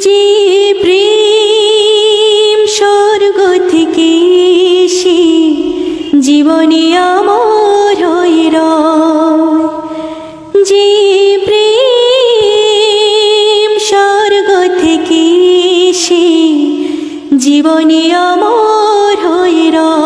যে প্রেম স্বর্গ থেকে সে জীবনে আমার হইর যে প্রেম স্বর্গ থেকে সে জীবনে আমার হইরা